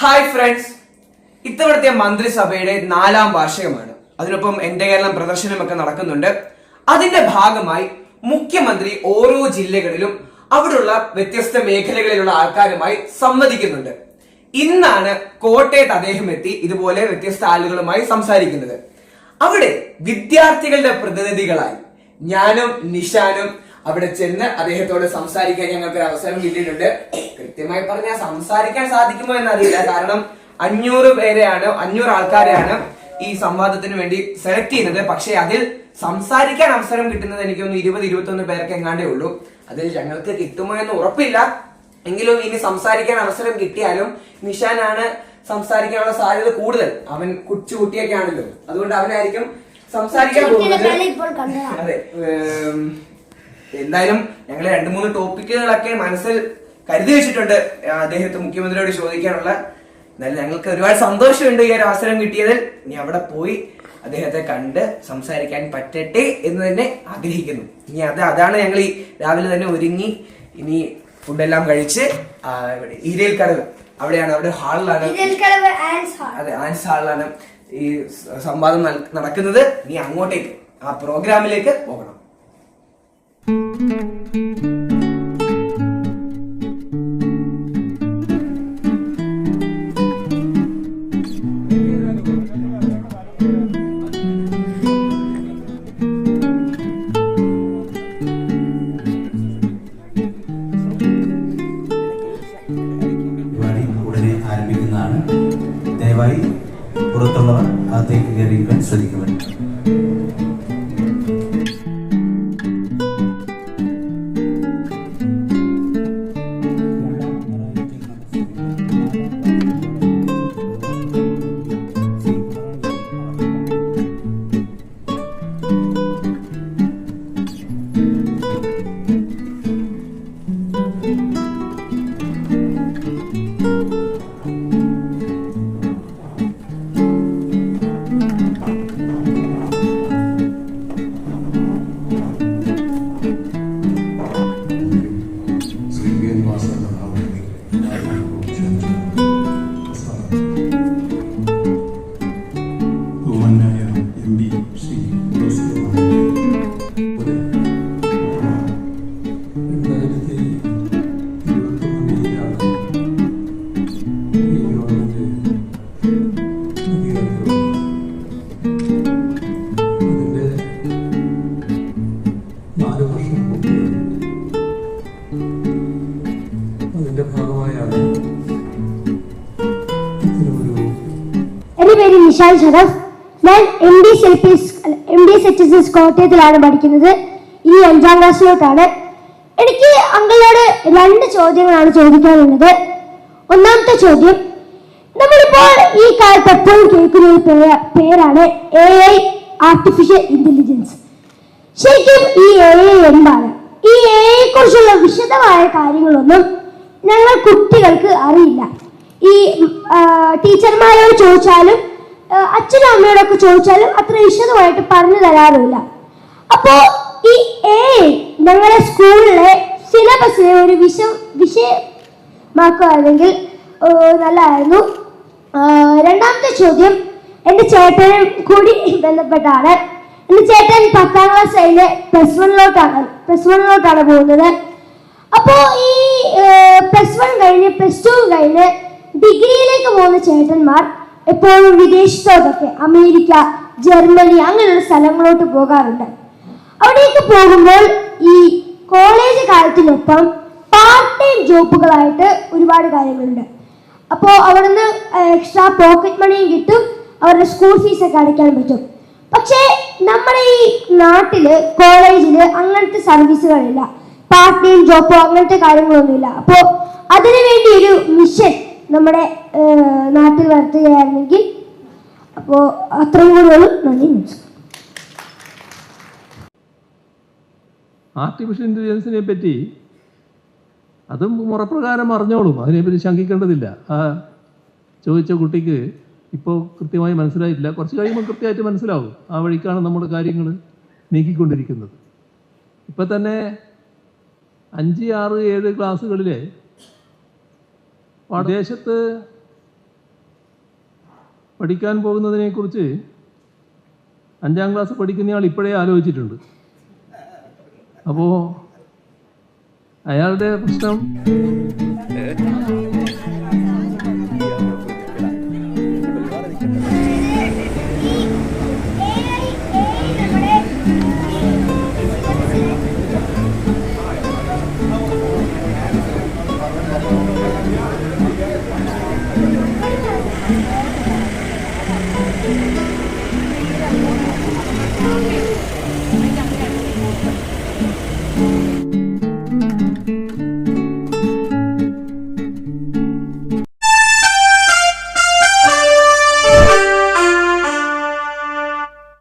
Hi friends ഇത്തവണത്തെ മന്ത്രിസഭയുടെ നാലാം വാർഷികമാണ്. അതിനൊപ്പം എന്റെ കേരളം പ്രദർശനമൊക്കെ നടക്കുന്നുണ്ട്. അതിന്റെ ഭാഗമായി മുഖ്യമന്ത്രി ഓരോ ജില്ലകളിലും അവിടെയുള്ള വ്യത്യസ്ത മേഖലകളിലുള്ള ആൾക്കാരുമായി സംവദിക്കുന്നുണ്ട്. ഇന്നാണ് കോട്ടയത്ത് അദ്ദേഹം എത്തി ഇതുപോലെ വ്യത്യസ്ത ആളുകളുമായി സംസാരിക്കുന്നത്. അവിടെ വിദ്യാർത്ഥികളുടെ പ്രതിനിധികളായി ഞാനും നിഷാനും അവിടെ ചെന്ന് അദ്ദേഹത്തോട് സംസാരിക്കാൻ ഞങ്ങൾക്ക് ഒരു അവസരം കിട്ടിയിട്ടുണ്ട്. കൃത്യമായി പറഞ്ഞാൽ സംസാരിക്കാൻ സാധിക്കുമോ എന്നറിയില്ല. കാരണം അഞ്ഞൂറ് പേരെയാണ് അഞ്ഞൂറ് ആൾക്കാരെയാണ് ഈ സംവാദത്തിന് വേണ്ടി സെലക്ട് ചെയ്യുന്നത്. പക്ഷേ അതിൽ സംസാരിക്കാൻ അവസരം കിട്ടുന്നത് എനിക്കൊന്ന് ഇരുപത് ഇരുപത്തൊന്ന് പേർക്ക് എങ്ങാണ്ടേ ഉള്ളൂ. അതിൽ ഞങ്ങൾക്ക് കിട്ടുമോ എന്ന് ഉറപ്പില്ല. എങ്കിലും ഇനി സംസാരിക്കാൻ അവസരം കിട്ടിയാലും നിഷാനാണ് സംസാരിക്കാനുള്ള സാധ്യത കൂടുതൽ. അവൻ കുച്ചു കുട്ടിയൊക്കെ ആണല്ലോ അതുകൊണ്ട് അവനായിരിക്കും സംസാരിക്കാൻ പോകുന്നത്. അതെ എന്തായാലും ഞങ്ങൾ രണ്ട് മൂന്ന് ടോപ്പിക്കുകളൊക്കെ മനസ്സിൽ കരുതി വെച്ചിട്ടുണ്ട്. അദ്ദേഹത്തെ മുഖ്യമന്ത്രിയോട് ചോദിക്കാനുള്ള. എന്നാലും ഞങ്ങൾക്ക് ഒരുപാട് സന്തോഷമുണ്ട് ഈ ഒരു അവസരം കിട്ടിയതിൽ. ഇനി അവിടെ പോയി അദ്ദേഹത്തെ കണ്ട് സംസാരിക്കാൻ പറ്റട്ടെ എന്ന് തന്നെ ആഗ്രഹിക്കുന്നു. ഇനി അത് അതാണ് ഞങ്ങൾ ഈ രാവിലെ തന്നെ ഒരുങ്ങി ഇനി ഫുഡെല്ലാം കഴിച്ച് ഇരയിൽ ഈരയിൽ കടവ്. അവിടെയാണ് അവിടെ ഹാളിലാണ്. അതെ ആൻസ് ഹാളിലാണ് ഈ സംവാദം നടക്കുന്നത്. ഇനി അങ്ങോട്ടേക്ക് ആ പ്രോഗ്രാമിലേക്ക് പോകണം. ആരംഭിക്കുന്നതാണ്. ദയവായി പുറത്തുള്ളവർ അകത്തേക്ക് കയറിയിരിക്കാൻ ശ്രദ്ധിക്കുക. നിഷാൻ ഷറഫ് ഞാൻ M D L P M D S H S S കോട്ടയത്തിലാണ് പഠിക്കുന്നത്. ഇനി അഞ്ചാം ക്ലാസ്സിലോട്ടാണ്. എനിക്ക് അങ്കിളോട് രണ്ട് ചോദ്യങ്ങളാണ് ചോദിക്കാനുള്ളത്. ഒന്നാമത്തെ ചോദ്യം നമ്മളിപ്പോൾ ഈ കാലത്ത് എപ്പോഴും കേൾക്കുന്ന ഒരു പേര് പേരാണ് എ ഐ ആർട്ടിഫിഷ്യൽ ഇന്റലിജൻസ് ശരിക്കും ഈ എ ഐ എന്താണ്? ഈ എ ഐയെ കുറിച്ചുള്ള വിശദമായ കാര്യങ്ങളൊന്നും ഞങ്ങൾ കുട്ടികൾക്ക് അറിയില്ല. ഈ ടീച്ചർമാരോട് ചോദിച്ചാലും അച്ഛനും അമ്മയോടൊക്കെ ചോദിച്ചാലും അത്ര വിശദമായിട്ട് പറഞ്ഞു തരാറില്ല. അപ്പോ ഈ എ ഞങ്ങളുടെ സ്കൂളിലെ സിലബസിലെ ഒരു വിഷ വിഷയമാക്കുകയാണെങ്കിൽ നല്ലതായിരുന്നു. രണ്ടാമത്തെ ചോദ്യം എന്റെ ചേട്ടനും കൂടി ബന്ധപ്പെട്ടാണ്. എന്റെ ചേട്ടൻ പത്താം ക്ലാസ് കഴിഞ്ഞ് പ്ലസ് വണ്ണിലോട്ടാണ് പ്ലസ് വണ്ണിലോട്ടാണ് പോകുന്നത്. അപ്പോൾ ഈ പ്ലസ് വൺ കഴിഞ്ഞ് പ്ലസ് ടു കഴിഞ്ഞ് ഡിഗ്രിയിലേക്ക് പോകുന്ന ചേട്ടന്മാർ എപ്പോഴും വിദേശത്തോട്ടൊക്കെ അമേരിക്ക ജർമ്മനി അങ്ങനെയുള്ള സ്ഥലങ്ങളോട്ട് പോകാറുണ്ട്. അവിടേക്ക് പോകുമ്പോൾ ഈ കോളേജ് കാലത്തിനൊപ്പം പാർട്ട് ടൈം ജോബുകളായിട്ട് ഒരുപാട് കാര്യങ്ങളുണ്ട്. അപ്പോൾ അവിടുന്ന് എക്സ്ട്രാ പോക്കറ്റ് മണിയും കിട്ടും അവരുടെ സ്കൂൾ ഫീസൊക്കെ അടയ്ക്കാൻ പറ്റും. പക്ഷേ നമ്മുടെ ഈ നാട്ടിൽ കോളേജിൽ അങ്ങനത്തെ സർവീസുകളില്ല പാർട്ട് ടൈം ജോബോ അങ്ങനത്തെ കാര്യങ്ങളൊന്നുമില്ല. അപ്പോൾ അതിനു വേണ്ടി ഒരു മിഷൻ നമ്മുടെ നാട്ടിൽ വരുത്തുകയായിരുന്നെങ്കിൽ അപ്പോൾ അത്രയും കൂടിയുള്ളൂ നന്ദി ആർട്ടിഫിഷ്യൽ ഇന്റലിജൻസിനെ പറ്റി അതും മുറപ്രകാരം അറിഞ്ഞോളും. അതിനെപ്പറ്റി ശങ്കിക്കേണ്ടതില്ല. ആ ചോദിച്ച കുട്ടിക്ക് ഇപ്പോൾ കൃത്യമായി മനസ്സിലായിട്ടില്ല. കുറച്ച് കഴിയുമ്പോൾ കൃത്യമായിട്ട് മനസ്സിലാവും ആ വഴിക്കാണ് നമ്മുടെ കാര്യങ്ങൾ നീക്കിക്കൊണ്ടിരിക്കുന്നത്. ഇപ്പം തന്നെ അഞ്ച് ആറ് ഏഴ് ക്ലാസ്സുകളിലെ വിദേശത്ത് പഠിക്കാൻ പോകുന്നതിനെക്കുറിച്ച് അഞ്ചാം ക്ലാസ് പഠിക്കുന്നയാൾ ഇപ്പോഴേ ആലോചിച്ചിട്ടുണ്ട്. അപ്പോൾ അയാളുടെ പ്രശ്നം